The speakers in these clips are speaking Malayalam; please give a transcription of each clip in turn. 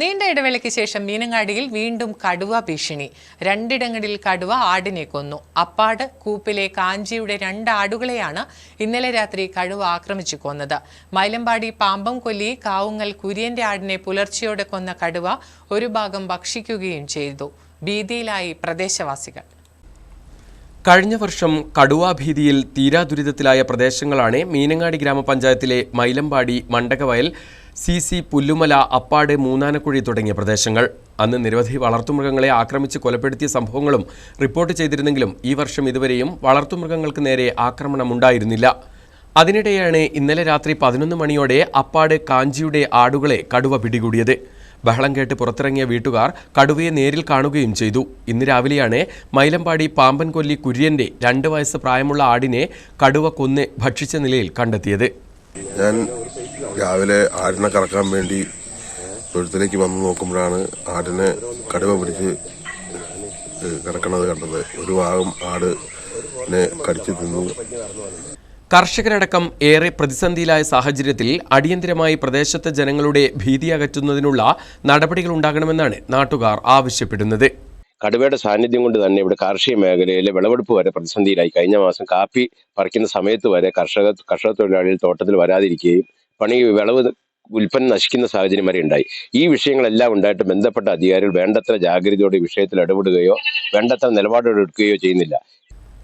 നീണ്ട ഇടവേളയ്ക്ക് ശേഷം മീനങ്ങാടിയിൽ വീണ്ടും കടുവ ഭീഷണി. രണ്ടിടങ്ങളിൽ കടുവ ആടിനെ കൊന്നു. അപ്പാട് കൂപ്പിലെ കാഞ്ചിയുടെ രണ്ട് ആടുകളെയാണ് ഇന്നലെ രാത്രി കടുവ ആക്രമിച്ചു കൊന്നത്. മൈലമ്പാടി പാമ്പം കൊല്ലി കാവുങ്ങൽ കുര്യന്റെ ആടിനെ പുലർച്ചെയോടെ കൊന്ന കടുവ ഒരു ഭാഗം ഭക്ഷിക്കുകയും ചെയ്തു. ഭീതിയിലായി പ്രദേശവാസികൾ. കഴിഞ്ഞ വർഷം കടുവാഭീതിയിൽ തീരാദുരിതത്തിലായ പ്രദേശങ്ങളാണ് മീനങ്ങാടി ഗ്രാമപഞ്ചായത്തിലെ മൈലമ്പാടി മണ്ടകവയൽ സി സി പുല്ലുമല അപ്പാട് മൂന്നാനക്കുഴി തുടങ്ങിയ പ്രദേശങ്ങൾ. അന്ന് നിരവധി വളർത്തുമൃഗങ്ങളെ ആക്രമിച്ച് കൊലപ്പെടുത്തിയ സംഭവങ്ങളും റിപ്പോർട്ട് ചെയ്തിരുന്നെങ്കിലും ഈ വർഷം ഇതുവരെയും വളർത്തുമൃഗങ്ങൾക്ക് നേരെ ആക്രമണമുണ്ടായിരുന്നില്ല. അതിനിടെയാണ് ഇന്നലെ രാത്രി പതിനൊന്ന് മണിയോടെ അപ്പാട് കാഞ്ചിയുടെ ആടുകളെ കടുവ പിടികൂടിയത്. ബഹളം കേട്ട് പുറത്തിറങ്ങിയ വീട്ടുകാർ കടുവയെ നേരിൽ കാണുകയും ചെയ്തു. ഇന്ന് രാവിലെയാണ് മൈലമ്പാടി പാമ്പൻകൊല്ലി കുര്യന്റെ രണ്ട് വയസ്സ് പ്രായമുള്ള ആടിനെ കടുവ കൊന്ന് ഭക്ഷിച്ച നിലയിൽ കണ്ടെത്തിയത്. ഞാൻ രാവിലെ ആടിനെ കറക്കാൻ വേണ്ടി തൊഴുത്തിലേക്ക് വന്ന് നോക്കുമ്പോഴാണ് ആടിനെ കടുവ പിടിച്ച് കിടക്കണത് കണ്ടത്. ഒരു ഭാഗം ആടിനെ കടിച്ചു തിന്നു. കർഷകരടക്കം ഏറെ പ്രതിസന്ധിയിലായ സാഹചര്യത്തിൽ അടിയന്തിരമായി പ്രദേശത്തെ ജനങ്ങളുടെ ഭീതി അകറ്റുന്നതിനുള്ള നടപടികൾ ഉണ്ടാകണമെന്നാണ് നാട്ടുകാർ ആവശ്യപ്പെടുന്നത്. കടുവയുടെ സാന്നിധ്യം കൊണ്ട് തന്നെ ഇവിടെ കാർഷിക മേഖലയിലെ വിളവെടുപ്പ് വരെ പ്രതിസന്ധിയിലായി. കഴിഞ്ഞ മാസം കാപ്പി പറിക്കുന്ന സമയത്ത് വരെ കർഷക കർഷക തൊഴിലാളികൾ തോട്ടത്തിൽ വരാതിരിക്കുകയും പണി വിളവ് ഉൽപ്പന്നം നശിക്കുന്ന സാഹചര്യം വരെ ഉണ്ടായി. ഈ വിഷയങ്ങളെല്ലാം ഉണ്ടായിട്ട് ബന്ധപ്പെട്ട അധികാരികൾ വേണ്ടത്ര ജാഗ്രതയോടെ വിഷയത്തിൽ ഇടപെടുകയോ വേണ്ടത്ര നിലപാടുകളെടുക്കുകയോ ചെയ്യുന്നില്ല.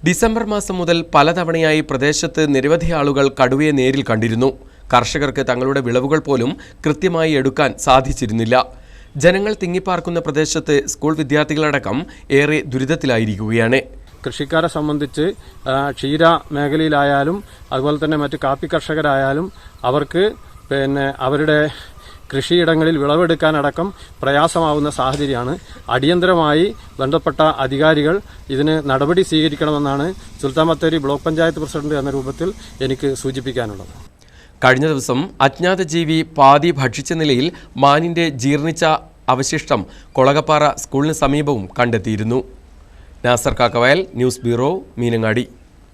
ഡിസംബർ മാസം മുതൽ പലതവണയായി പ്രദേശത്ത് നിരവധി ആളുകൾ കടുവയെ നേരിൽ കണ്ടിരുന്നു. കർഷകർക്ക് തങ്ങളുടെ വിളവുകൾ പോലും കൃത്യമായി എടുക്കാൻ സാധിച്ചിരുന്നില്ല. ജനങ്ങൾ തിങ്ങിപ്പാർക്കുന്ന പ്രദേശത്ത് സ്കൂൾ വിദ്യാർത്ഥികളടക്കം ഏറെ ദുരിതത്തിലായിരിക്കുകയാണ്. കൃഷിക്കാരെ സംബന്ധിച്ച് ക്ഷീര മേഖലയിലായാലും അതുപോലെ തന്നെ മറ്റ് കാപ്പി കർഷകരായാലും അവർക്ക് പിന്നെ അവരുടെ കൃഷിയിടങ്ങളിൽ വിളവെടുക്കാനടക്കം പ്രയാസമാവുന്ന സാഹചര്യമാണ്. അടിയന്തരമായി ബന്ധപ്പെട്ട അധികാരികൾ ഇതിന് നടപടി സ്വീകരിക്കണമെന്നാണ് സുൽത്താൻ ബത്തേരി ബ്ലോക്ക് പഞ്ചായത്ത് പ്രസിഡന്റ് എന്ന രൂപത്തിൽ എനിക്ക് സൂചിപ്പിക്കാനുള്ളത്. കഴിഞ്ഞ ദിവസം അജ്ഞാത ജീവി പാതി ഭക്ഷിച്ച നിലയിൽ മാനിന്റെ ജീർണിച്ച അവശിഷ്ടം കൊളകപ്പാറ സ്കൂളിന് സമീപവും കണ്ടെത്തിയിരുന്നു. Nasar Kakkavayal news bureau Meenangadi.